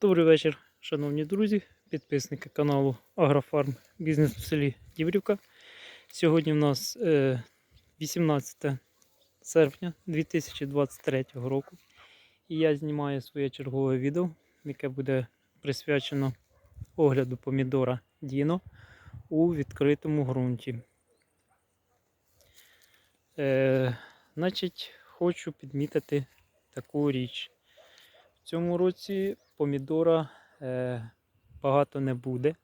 Добрий вечір, шановні друзі, підписники каналу Агрофарм Бізнес у селі Діврівка. Сьогодні в нас е, 18 серпня 2023 року. І я знімаю своє чергове відео, яке буде присвячено огляду помідора Діно у відкритому ґрунті. Е, значить, хочу підмітити таку річ. В цьому році помідора е, багато не буде.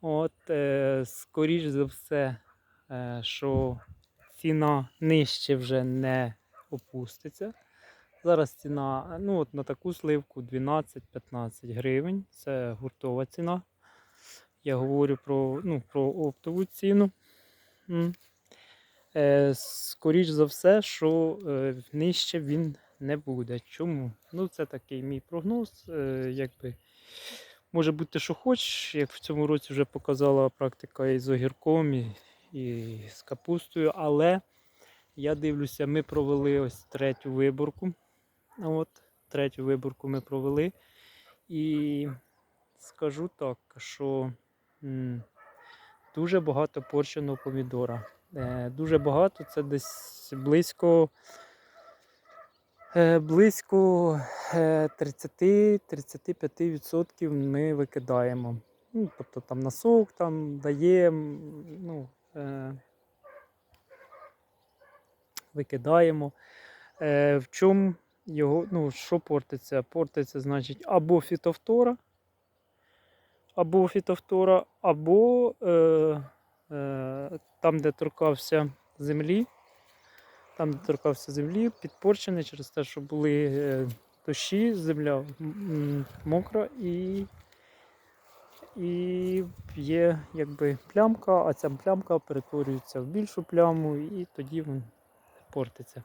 От, е, скоріш за все, е, що ціна нижче вже не опуститься. Зараз ціна ну, от на таку сливку 12-15 гривень. Це гуртова ціна. Я говорю про, ну, про оптову ціну. Скоріш за все, що нижче він не буде. Чому? Ну, це такий мій прогноз. Е, якби, може бути, що хоч, як в цьому році вже показала практика і з огірком, і, і з капустою, але я дивлюся, ми провели ось третю виборку. От, третю виборку ми провели. І скажу так, що м, дуже багато порченого помідора. Е, дуже багато, це десь близько Близько е, 30-35% ми викидаємо. Ну, тобто там на сок там даємо, ну, е, викидаємо. Е, В чому його, ну, що портиться? Портиться, значить, або фітофтора, або фітофтора, або е, е, там, де торкався землі, там торкався землі, підпорчений через те, що були е, дощі, земля мокра і, і є якби плямка, а ця плямка перетворюється в більшу пляму і тоді він портиться.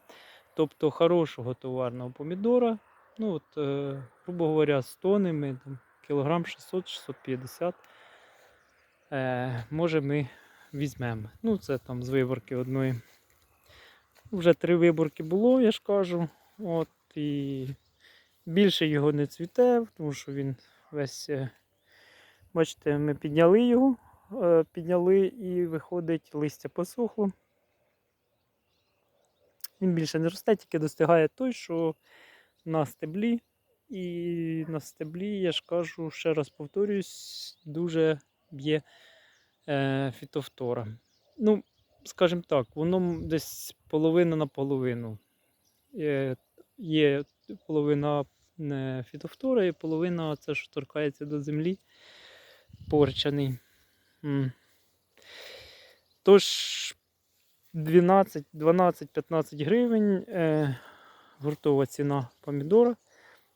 Тобто хорошого товарного помідора, ну от, е, грубо говоря, з тони ми там, кілограм 600-650, е, може ми візьмемо. Ну, це там з виборки одної. Вже три виборки було, я ж кажу. От, і більше його не цвіте, тому що він весь, е, бачите, ми підняли його, е, підняли і виходить, листя посохло. Він більше не росте, тільки достигає той, що на стеблі. І на стеблі, я ж кажу, ще раз повторюсь, дуже б'є е, фітофтора. Ну, скажімо так, воно десь половина на половину. Є, половина не фітофтора і половина це, що торкається до землі, порчаний. Тож 12-15 гривень е, гуртова ціна помідора.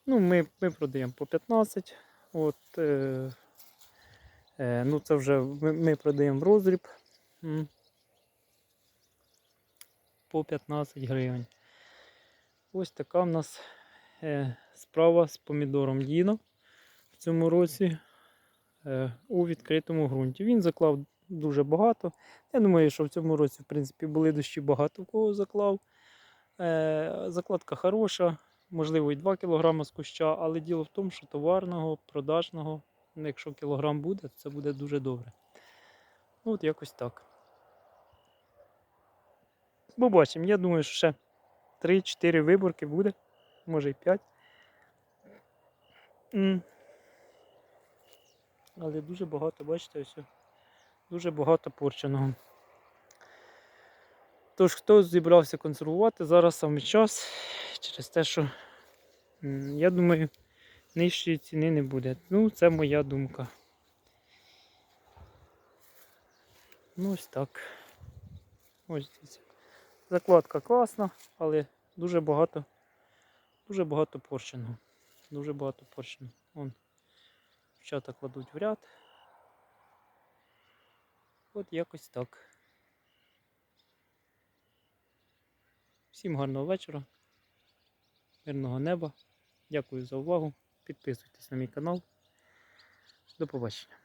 Ну, Ми ми продаємо по 15. От, е, е, ну, Це вже ми, ми продаємо в роздріб. М по 15 гривень. Ось така в нас е, справа з помідором Діно в цьому році е, у відкритому ґрунті. Він заклав дуже багато. Я думаю, що в цьому році, в принципі, були дощі багато в кого заклав. Е, закладка хороша, можливо, і 2 кг з куща, але діло в тому, що товарного, продажного, якщо кілограм буде, це буде дуже добре. Ну, от якось так. Побачимо. Я думаю, що ще 3-4 виборки буде, може і 5. М. Але дуже багато, бачите, ось. Дуже багато порченого. Тож, хто зібрався консервувати, зараз саме час через те, що я думаю, нижчої ціни не буде. Ну, це моя думка. Ну ось так. Ось дивіться. Закладка класна, але дуже багато дуже багато порщеного. Дуже багато порщеного. Вон, дівчата кладуть в ряд. От якось так. Всім гарного вечора, мирного неба. Дякую за увагу. Підписуйтесь на мій канал. До побачення.